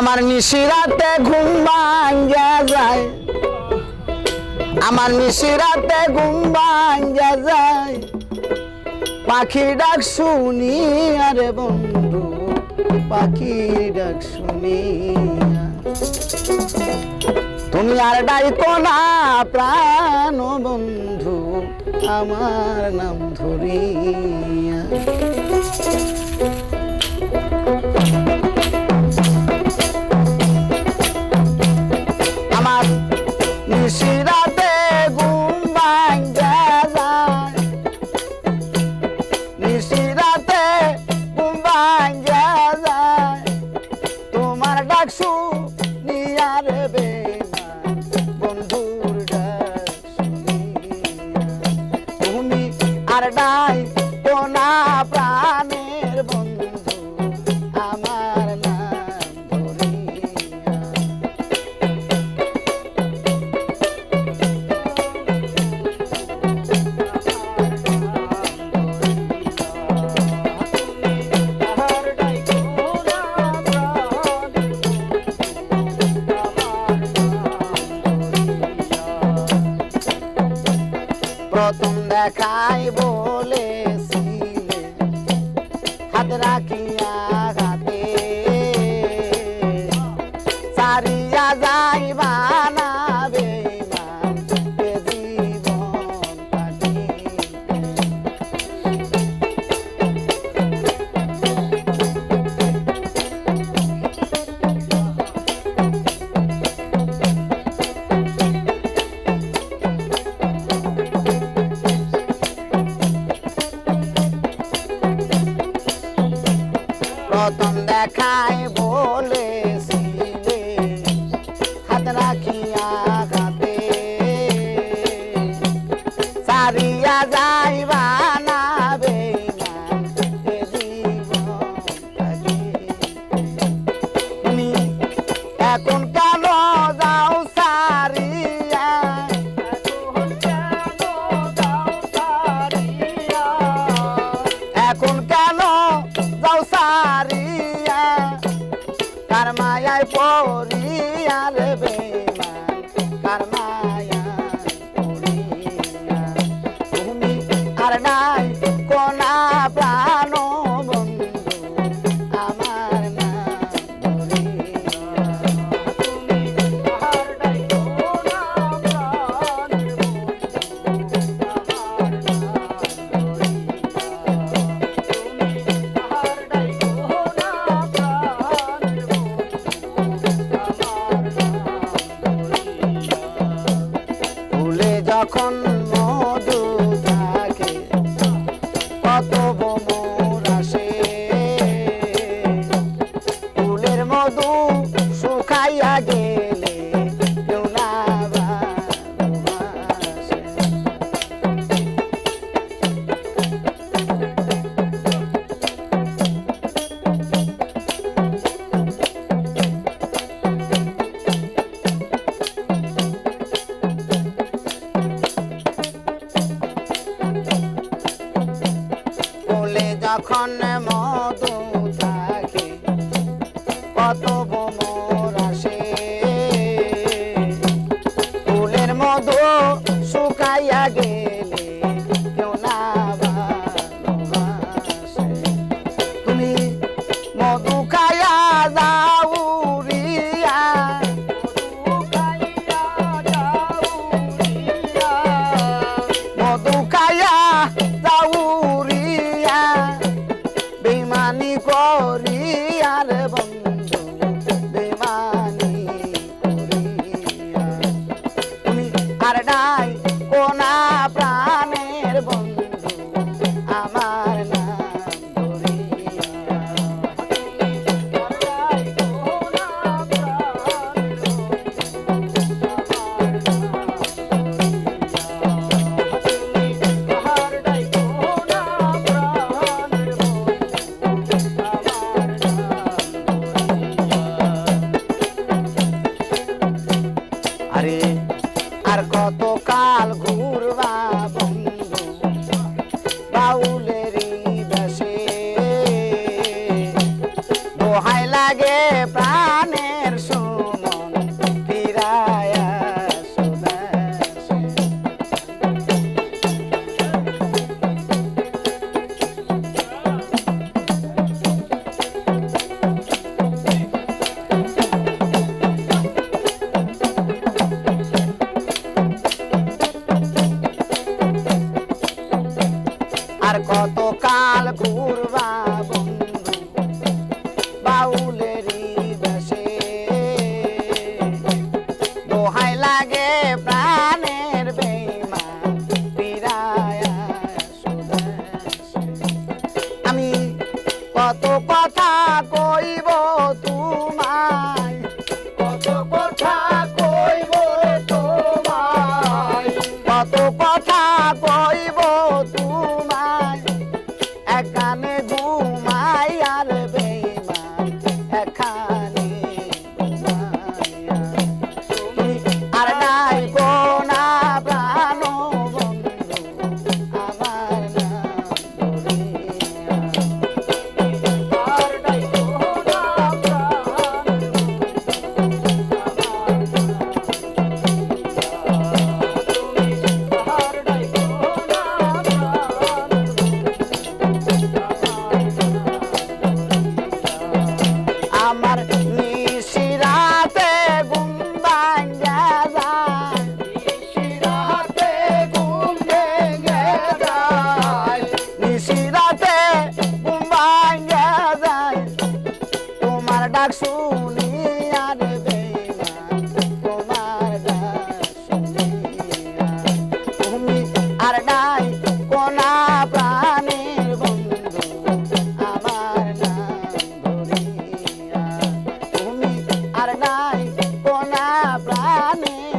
আমার মিশিরাতে ঘুম ভাঙ্গা যায়। আমার মিশিরাতে ঘুম ভাঙ্গা যায়। পাখি ডাক শুনি, আরে বন্ধু পাখি ডাক শুনি। তুমি আর ডাইতো না, প্রাণ বন্ধু, আমার নাম ধরিয়া। paradise. দেখাই বলেছিলে হাত রাখিয়া হাতে সারিয়া যাইবা বলে i'm for তখন মধু থাকে কত ভ্রমর আসে। ফুলের মধু লাগে প্রাণ কত কথা কইব Amém.